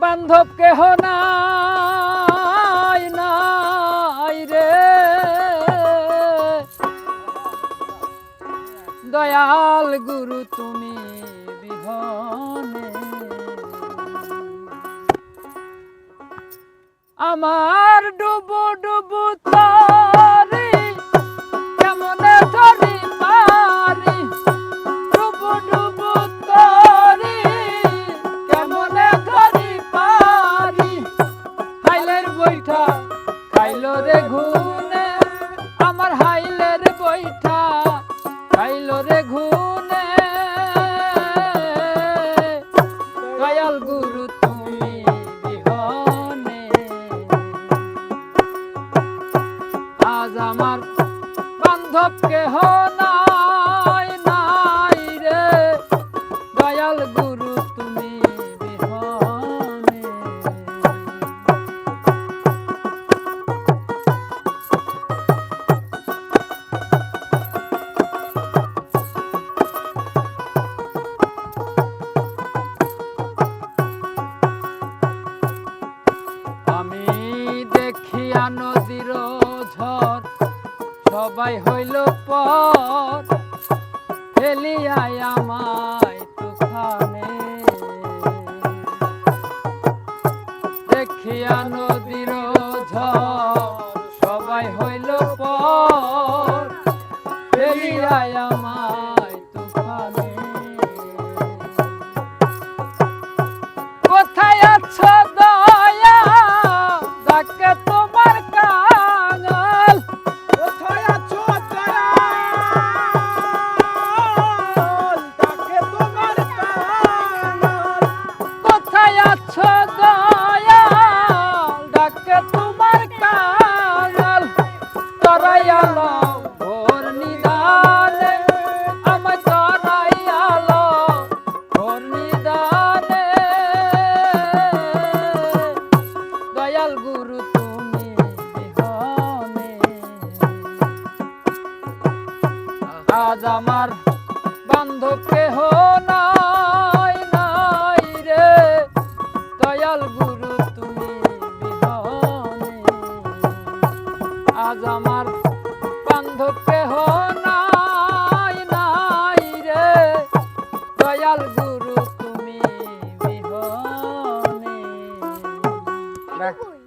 বান্ধব কেহ নাই নাই রে। দয়াল গুরু তুমি বিহনে আমার ডুবো ডুবু বান্ধব কেহ নাই নাই রে। দয়াল গুরু তুমি আমি নদীর ঝড় সবাই হইল পর ফেলিয়াই আমায় তুফানে। দেখিয়া নদীর সবাই হইল পর ফেলিয়াই আমায় তুফানে। আজ আমার বান্ধব কেহ আজ আমার বান্ধব কেহ নাই নাই রে। দয়াল গুরু